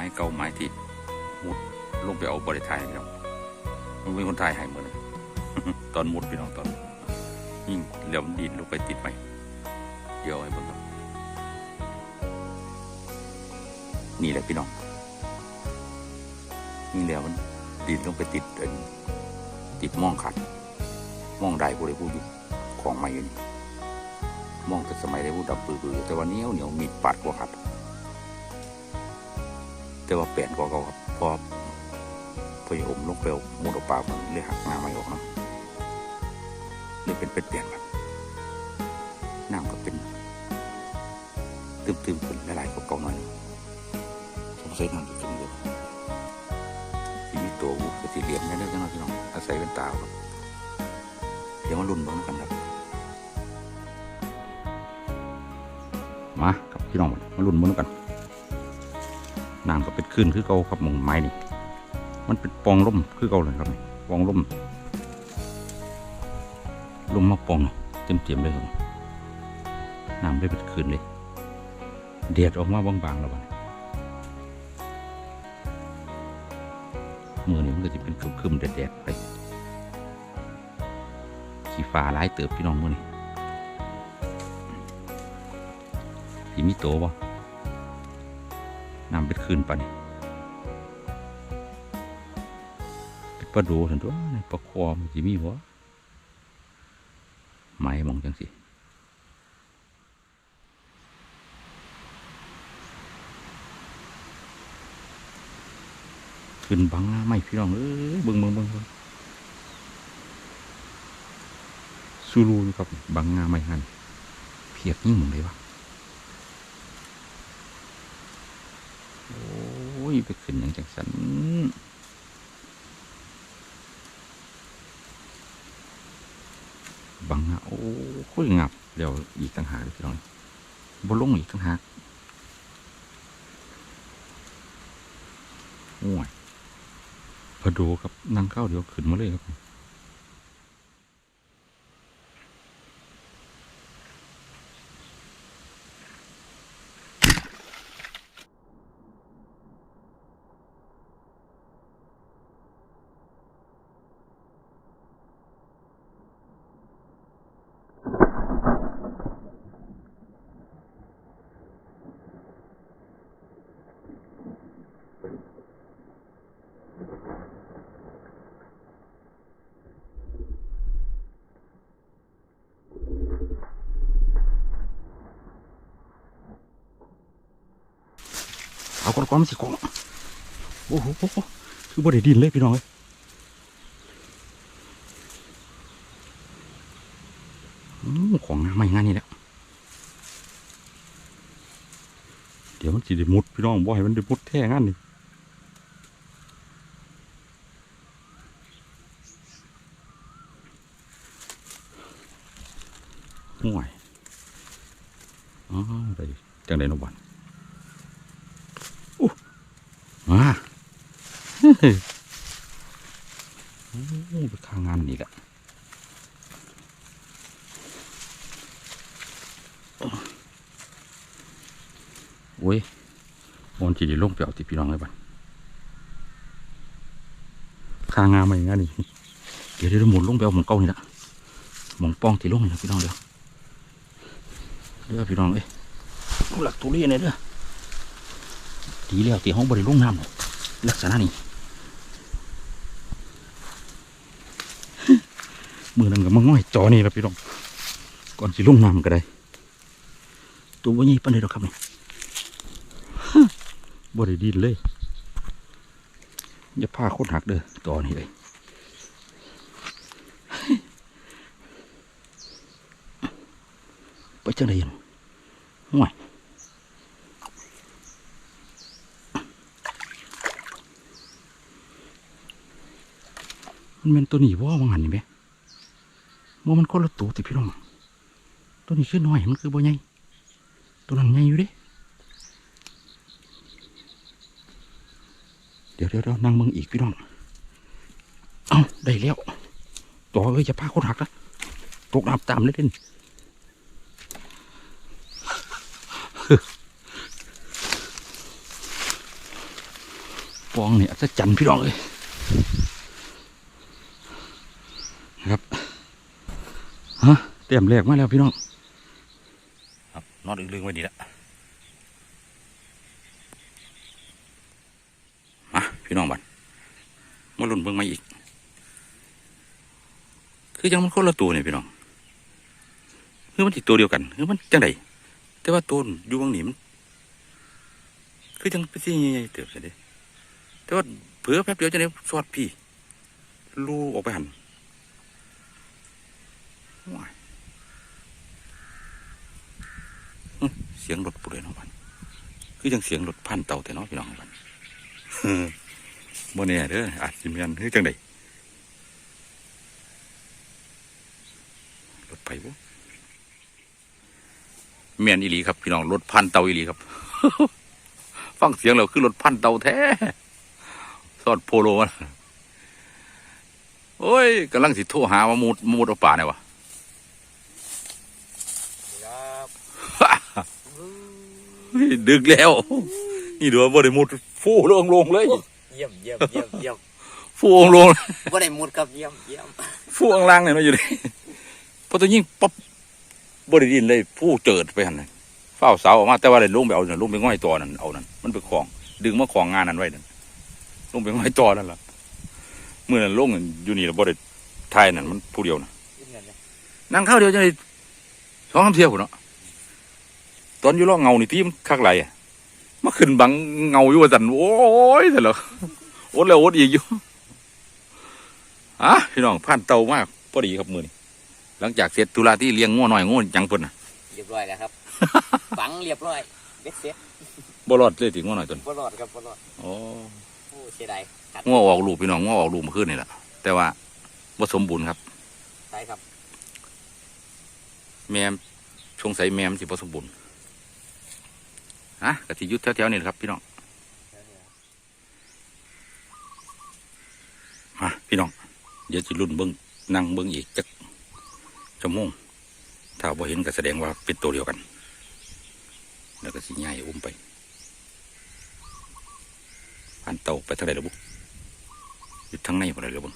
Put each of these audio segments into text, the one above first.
ม้เก่าไม้ที่มุดลงไปเอาบริไทยพี่น้องมันเป็นคนไทยให้มือนี้ตอนมุดพี่น้องตอนยิ่งเหลี่ยมดินลงไปติดไหมเดี๋ยวให้บิ่งครับนี่แหละพี่น้องนี่แล้วมันดินลงไปติดเอิ้นติดหมองขัดม่องได้ผู้ใดผู้อยู่ของใหม่อยู่นี่มองแต่สมัยได้ผู้ดำปือๆแต่ว่าเนี้ยเหนียวมีดปาดกว่าครับ แต่ว่าแปลนกว่าเก่าครับพอพอผมลงไปเอามุดเอาปากมันเลยหักงาไม่ออกเนาะเลยเป็นเป็นเปลี่ยนครับน้ำก็เป็นตึมๆขึ้นหลายๆกว่าเก่าหน่อยสงสัยน้ำจะขึ้นเยอะที่มีตัววุ้ก็สีเหลี่ยมแน่ๆจังเลยพี่น้องอาศัยเป็นตาครับเดี๋ยวมาลุ้นบิ่งกันครับมาครับพี่น้องมาลุ้นบิ่งกัน น้นคลื่นคือเก่าครับมองไม้นี่มันเป็นปองล่มคือเก่าเลยครับนี่ปองล่มลมมาปองเต็มเต็มเลยครับน้ำได้เป็นคืนเลยเดียดออกมาบางๆแล้วบัดนี้มือนี่มันก็จะเป็นครึมๆแดดๆไปขี่ฟ้าหลายเติบพี่น้องมื่อนี่ที่มีโตบ่นำเป็นคืนปะนี่ ปลาดูถึงตัวปลาคอมันจะมีบ่ไม้มองจังสิขึ้นบังหน้าไม่พี่น้องเอ้ยเบิ่งเบิ่งเบิ่งเบิ่งซูรูอยู่กับบางงาไม่หันเพียบยิ่งเหมือนเลยวะโอ้ยไปขึ้นอย่างจังสัน บังงาโอ้โยงับเดี๋ยวอีกต่างหากพี่น้องบลงอีกต่างหากโอ้ยพอดูครับนั่งเข้าเดี๋ยวขึ้นมาเลยครับ เอาก้อนก้อนมันสิของโอ้โหโอ้โหคือบริดินเลยพี่น้องเอ้ยอืมของงานไม่งานนี่แหละเดี๋ยวมันสิได้มุดพี่น้องบ่ให้มันได้มุดแท้งานนี่ห่วยอ๋อได้จังไดนบัน มา โอ้ไปข้างงานนี่แหละโอ้ยวันที่ด้ลงไปเอาที่พี่น้องเลยบัดข้างงานมาอย่างงั้นนี่เดี๋ยวเดี๋ยวหมุนลงไปเอาหมองเก้านี่ละหมองป้องที่ลงนี่ละพี่น้องเดี๋ยวเดี๋ยวพี่น้องเอ้ยหลักทุเรียนเลยเด้อดีแล้วตีห้องบริลุ่งน้ำหรอกลักษณะนี้ มือนั้นก็มาง่อยจอนี่แล้วพี่น้องก่อนสิลุ่งน้ำก็ได้ ตัววันนี้ปันเลยหรอกครับนี่บริดินเลยอย่าพาโคตรหักเด้อตอนี้เลยไปจังไดยังห่วยมันเป็นตัวนี้ว่าวังหันนี่ไหม ว่ามันคนละตัวติพี่น้องตัวนี้คือน้อยมันคือบ่ใหญ่ตัวนั้นใหญ่อยู่เด้เดี๋ยวเดี๋ยวเดี๋ยวนั่งมืองอีกพี่น้องเอาได้แล้วตัวเอ้ยจะพาคนหักนะตกน้ำตามเล่นปองเนี่ยอัศจรรย์พี่น้องเลยนะครับฮะ เตรียมแรกมาแล้วพี่น้องครับนอนอึ้งๆไว้ดีละมาพี่น้องบัดมาลุ่นเบิ่งมาอีก คือยังมันคนละตัวเนี่ยพี่น้องคือมันติดตัวเดียวกันคือมันจังไดแต่ว่าตัวอยู่บางนี่มันคือจังเป็นสิ่งใหญ่ๆเติบใช่เด้แต่ว่าเผือแป๊บเดียวจะได้สอดพี่ ลูออกไปหันว้ายอื้อเสียงรถปุเลยเนาะบันคือจังเสียงรถพันเต่าแต่เนาะพี่น้องบันโมเนี่ยเด้ออาจจะมีอันคือจังไดรถไฟบ่แม่นอีหลีครับพี่น้องรถพันเตาอีหลีครับ ฟังเสียงเราคือรถพันเตาแท้สอดโพโลโอ้ยกำลังสิโทรหาว่ามูดมูดเอาป่าเนี่ยวะ ครับ เฮ้ย ดึกแล้ว นี่เดี๋ยวบ่ได้มุดฟูลงลงเลยเยี่ยมเยี่ยมเยี่ยมเยี่ยมฟูลงลงว่าได้มุดครับเยี่ยมเยี่ยมฟูข้างล่างเนี่ยเนาะอยู่เลยพอตัวยิงปั๊บบ่ได้ดินเลยฟูเจิดไปหันเลยเฝ้าเสาออกมาแต่ว่าได้ลงไปเอานั่นลงไปง่อยตัวนั่นเอานั่นมันไปคล้อง ดึงมาคล้องงานนั้นไว้นั่นลงไปง่อยตัวนั่นล่ะเมื่อนั้นลงอยู่นี่แล้วบ่ได้ทายนั่นมันผู้เดียวนะนั่งข้าวเดียวจะได้สองคำเทียวพุ่นเนาะ ตอนอยู่ร่องเงานี่ที่มันคักไหลอะมาขึ้นบังเงาอยู่ว่าสันโอ้ยแต่ละโอดแล้วโอดอีกอยู่อะพี่น้องผ่านเตามากพอดีครับมือนี่หลังจากเสร็จตุลาที่เลี้ยงง้อหน่อยง้อจังเพิ่นน่ะเรียบร้อยแล้วครับฝังเรียบร้อยเบ็ดเสร็จบ่รอดเลยถึงง้อหน่อยตนบ่รอดครับบ่รอดโอ้โอ้เสียดายขาดง้อออกลูกพี่น้องง้อออกลูกเมื่อคืนนี่แหละแต่ว่าบ่สมบูรณ์ครับใช่ครับ แม่ชงใส่แม่มนสิบ่สมบูรณ์ ฮะกะทิยุทธแถวๆนี่แหละครับ พี่น้องมาพี่น้อง เดี๋ยวจะรุ่นเบิ้งนั่งเบิ้งอีกจักชั่วโมงถ้าบ่เห็นก็แสดงว่าเป็นตัวเดียวกัน แล้วก็สิง่ายอุ้มไปผ่านเตาไปทางไหนระบุอยู่ทางในบ่ได้ระบุ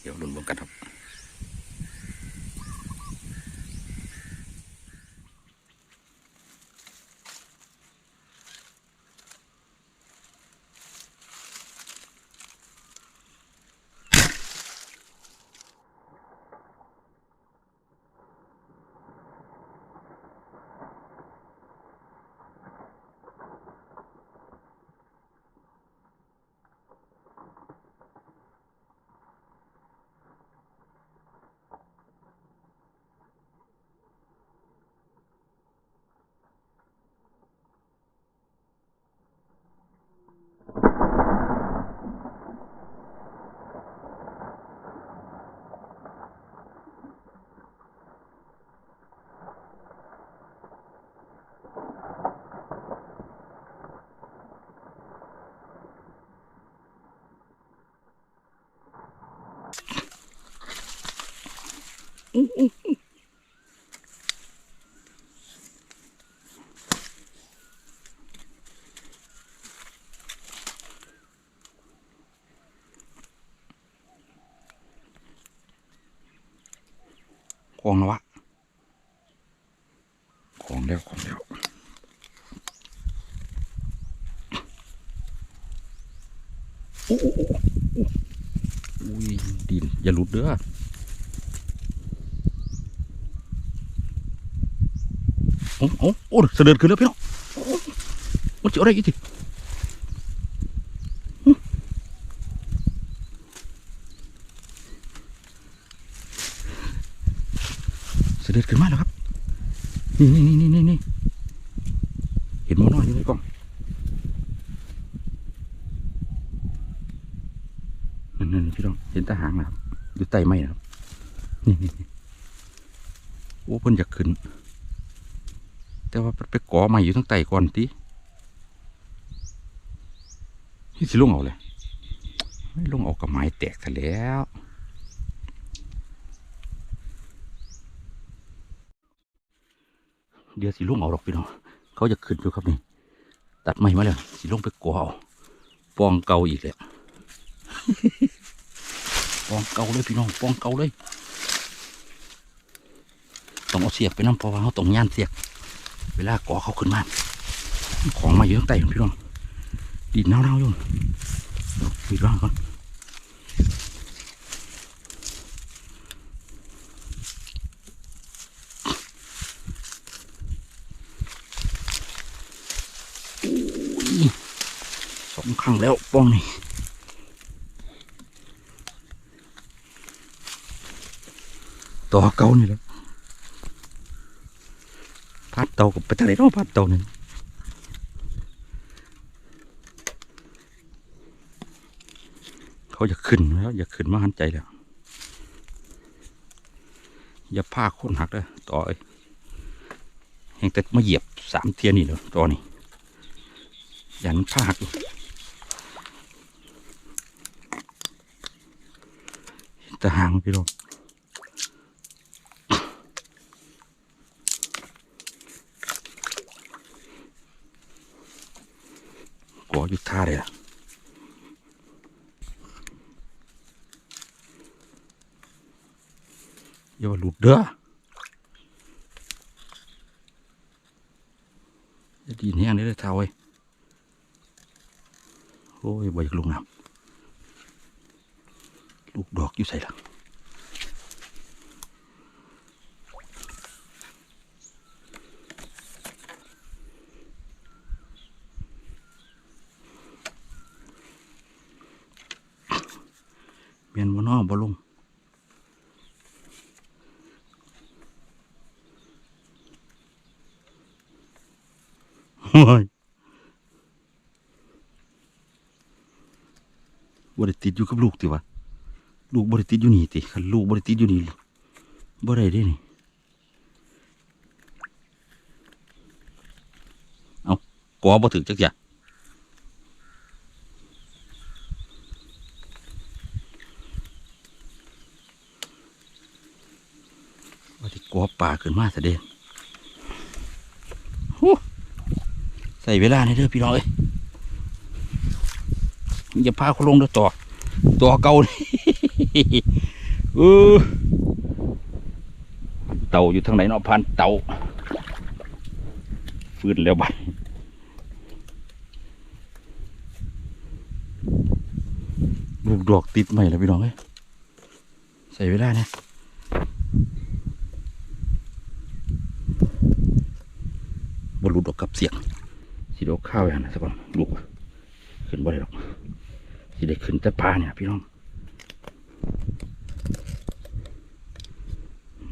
เดี๋ยวรุ่นเบิ้งกันครับ ของแล้ววะของแล้วของแล้วอู้อู้อุ้ยดินอย่าหลุดเด้อ โอ้โอ้เสด็จขึ้นแล้วพี่น้องมันจะอะไรอีกทีเสด็จขึ้นมาแล้วครับ นี่นี่นี่นี่นี่เห็นมอน้อยอยู่ในกล้องนั่นนั่นพี่น้องเห็นตาหางนะครับอยู่ใต้ไม้นะครับนี่นี่โอ้เพิ่นอยากขึ้น แต่ว่าไปก่อใม่อยู่ทั้งไตก่อนตีที่สิลุงเอาเลยลุงเอากับไม้แตกซะแล้วเดี๋ยวสิลุงเอาดอกพี่น้องเขาจะขึ้นอยู่ครับนี่ตัดไม้มาแล้วสิลุงไปก่อเอาปองเก่าอีกแล้วปองเก่าเลยพี่น้องปองเก่าเลยต้องเอาเสียกไปน้ำเพราะว่าเขาต้องยานเสียก เวลาก่อเขาขึ้นมา ของมาเยอะตั้งแต่พี่น้องดินเน่าๆอยู่ปิดร่างก่อนสองครั้งแล้วป้องนี่ต่อเก่านี่แล้ว เตากับไปทางไหนเนาะพัดเตานี่เขาจะขึ้นแล้วอย่าขึ้นมาหันใจแล้ว อย่าพาคนหักเลยต่อเอ้ยแห่งแต่มาเหยียบสามเทียนนี่เลยต่อนี่ยันพาหักอยู่แตะหางพี่น้อง ออยู่ท่าเลยล่ะอย่าหลุดเด้อจะดีแห้งได้เลยเท้าไว้ยโอ้ยบ่อยากลงน้ำลูกดอกอยู่ใส่หละเมียนบ่นอบ่ลง โอ้ย บริติดอยู่กับลูกติวะลูกบริติดอยู่นี่ติคันลูกบริติดอยู่นี่บ่ได้เด้นี่เอากอบ่ถึกจักอย่าว่าที่กอป่าขึ้นมาซะเด้โอ้ ใส่เวลาในเด้อพี่น้องเอ้ยมึงจะพาเขาลงเด้อต่อต่อเก่าเออเต่าอยู่ทางไหนเนาะพันเต่าฟื้นแล้วบัดลูกดอกติดใหม่แล้วพี่น้องเอ้ยใส่เวลานะบรรลุดอกกับเสียง สิเดเอาข้าวไปหันนะสักก่อนลูกขึ้นบ่ได้หรอกสิได้ขึ้นแต่ปลาเนี่ยพี่น้อง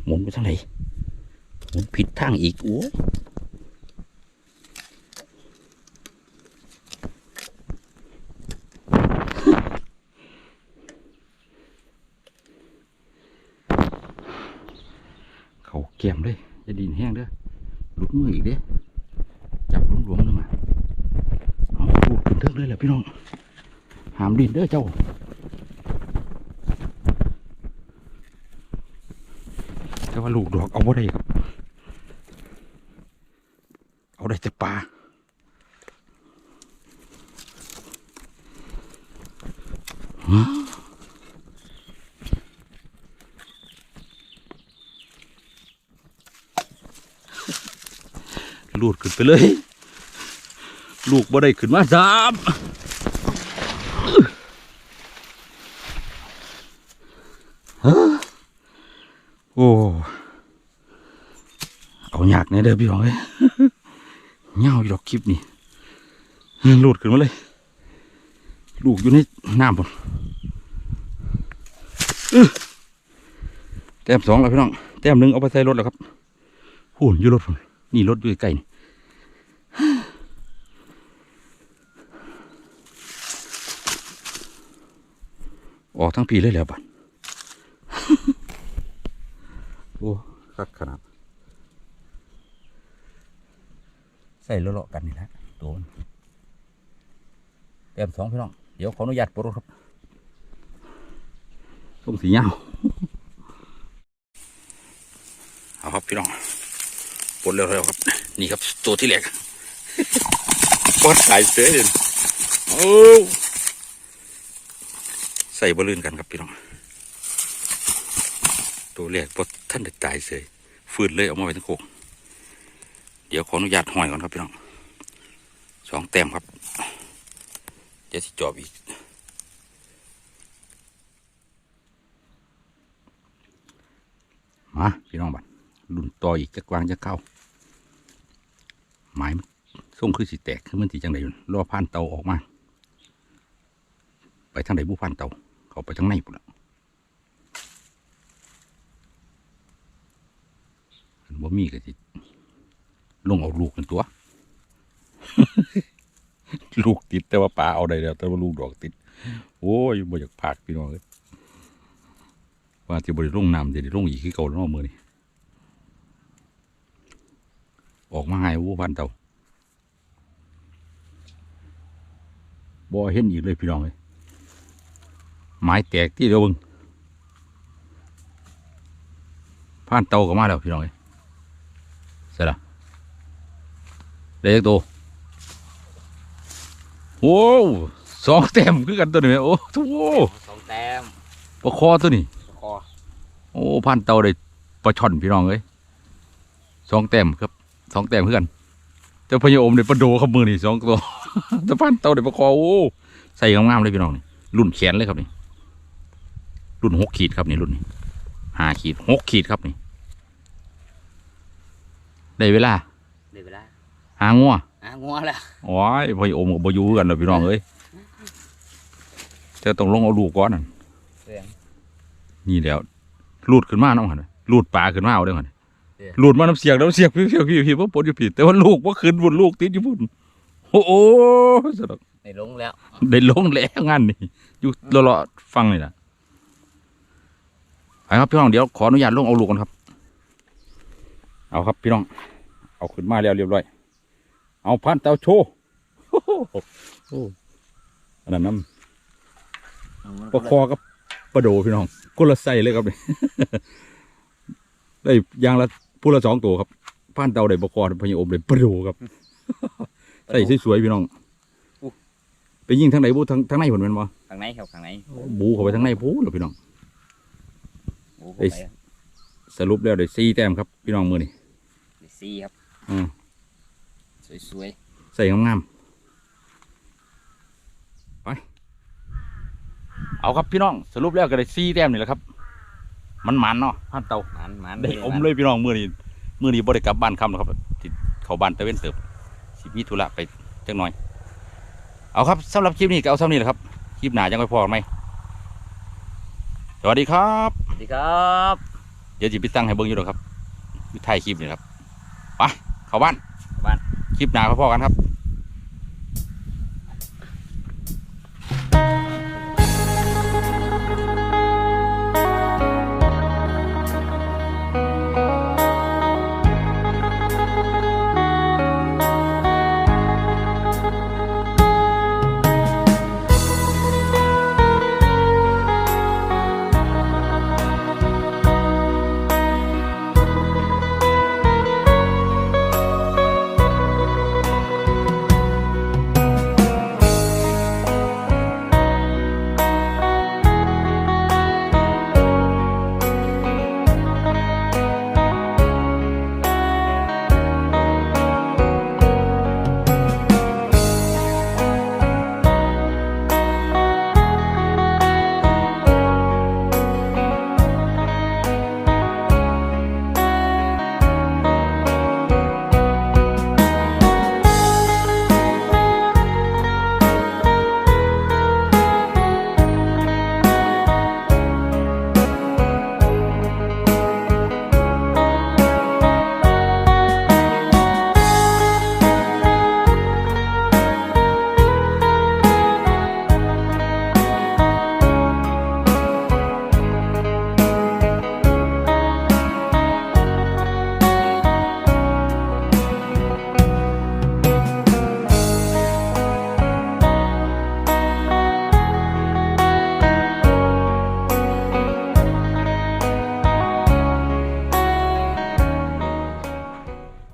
หมุนไปทางไหนหมุนผิดทางอีกโอ้เขาแก้มเลยจะดินแห้งเด้อหลุดมืออีกเด้ จับหลวมๆนึงอะเอา ลูกเลยแหละพี่น้อง หามดินเด้อเจ้า แต่ว่าลูกดอกเอาบ่ได้ครับ เอาได้แต่ปลาลูดขึ้นไปเลย ลูกบ่ได้ขึ้นมาสามโอ้เอาอยากเนี่ยเด้อพี่น้องเอ้ยเงาอยู่ดอกคลิปนี่ลูดขึ้นมาเลย ลูกอยู่ในน้ำผมแต้มสองแล้วพี่น้อง แต้มหนึ่งเอาไปใส่รถแล้วครับหุ่นอยู่รถผมนี่รถอยู่ใกล้นี่ ออกทั้งปีเลยแล้วบัดโอ้คักขนาด ใส่เลาะๆกันนี่แหละตัวมันเต็มสองพี่น้อง เดี๋ยวขออนุญาตปรดครับต้มสีเงาเอาครับพี่น้องปลดเร็วๆครับ นี่ครับตัวที่แรกปลดสายเสือเลยโอ้ใส่บอลลูนกันครับพี่น้อง ตัวแรกปลดท่านได้ตายเสยฟืดเลยเอามาไว้ทั้งโคกเดี๋ยวขออนุญาตห้อยก่อนครับพี่น้องสองแต้มครับ เดี๋ยวสิจอบอีกมาพี่น้องบัดรุนต่ออีกจะกวางจะเข้าหมายมันส่งคือสิแตกคือมันสิจังไดอยู่รอผ่านเตาออกมา ไปทางไหนบุผ่านเตา เขาไปทางในปุ่นละอันบ่มีก็สิลงเอาลูกกันตัว ลูกติดแต่ว่าปลาเอาได้แล้วแต่ว่าลูกดอกติด โอ้ยบ่อยากพากพี่น้องเลยว่าจะบริลงน้ำจะได้ลงอีกคือเก่าแล้วเมือนี่ออกมาให้วูพันเต่าบ่เห็นอีกเลยพี่น้องเลย ไม้แตกที่เดียวเบึงผ่านเตาก็มาแล้วพี่น้องเลยเสร็จละได้ยักตัวโอ้สองแต้มคือกันตัวนี้แม่โอ้โหสองแต้มปลาคอตัวนี้คอโอ้พันเตาได้ปลาช่อนพี่น้องเอ้ยสองแต้มครับสองแต้มเพื่อนเจ้าพญาอมได้ปลาโดครับมือนี่สองตัวแต่พันเตาได้ปลาคอโอ้ใส่งามๆเลยพี่น้องนี่รุ่นแขนเลยครับนี่ รุ่นหกขีดครับนี่รุ่นนี้ห้าขีดหกขีดครับนี่ได้เวลาเดี๋ยวเวลาหางัวอะงัวแล้วโอ้ยพญาอมกับบอยูกันเลยพี่น้องเอ้ยแต่ต้องลงเอาลูกก่อนนั่นเสียงนี่แล้วลูดขึ้นมาเนาะหันลูดปลาขึ้นมาเอาเด้อหันเด้อลูดมาน้ำเสียงน้ำเสียงพี่พี่พี่พี่ว่าปนอยู่ผิดแต่ว่าลูกว่าขึ้นบนลูกติดอยู่บนโอ้โหสนุกในลงแล้ว ได้ลงแล้วงานนี่อยู่รอๆฟังเลยนะ ไปครับพี่น้องเดี๋ยวขออนุญาตลงเอาลูกกันครับ เอาครับพี่น้อง เอาขึ้นมาแล้วเรียบร้อย เอาพันเตาโชว์โอ้โหอันนั้นน้ำปลาคอกับปลาโดพี่น้องกุละใส่เลยครับนี่ได้อยางละผู้ละสองตัวครับผ่านเตาได้ปลาคอพญาอมได้ปลาโดครับใส่สวยๆพี่น้องไปยิงทางไหนบูทางทางในผลแมันบ่ข้างในครับข้างในบูเข้าไปทางในพูเหรอพี่น้องโอ้โห ไอ้ไปสรุปแล้วได้สี่แต้มครับ พี่น้องมือนี่ได้ซี่ครับอืมสวยใส่งามๆไปเอาครับพี่น้องสรุปแล้วก็ได้สี่แต้มนี่แหละครับ มันมันๆเนาะผ่านเตาๆมันมันได้อมเลยพี่น้องมือนี้มือนี้บ่ได้กลับบ้านคำหรอกครับติดเข้าบ้านตะเวนเติบสิมีธุระไปจังหน่อย เอาครับสำหรับคลิปนี้ก็เอาซ้ำนี้แหละครับคลิปหนายังไม่พอกันไหมสวัสดีครับสวัส ดีครับ เดี๋ยวจิไปตั้งให้เบิ่งอยู่หรอกครับอยู่ท้ายคลิปนี่ครับไปเข้าบ้านบ้าน คลิปหนาพอๆกันครับ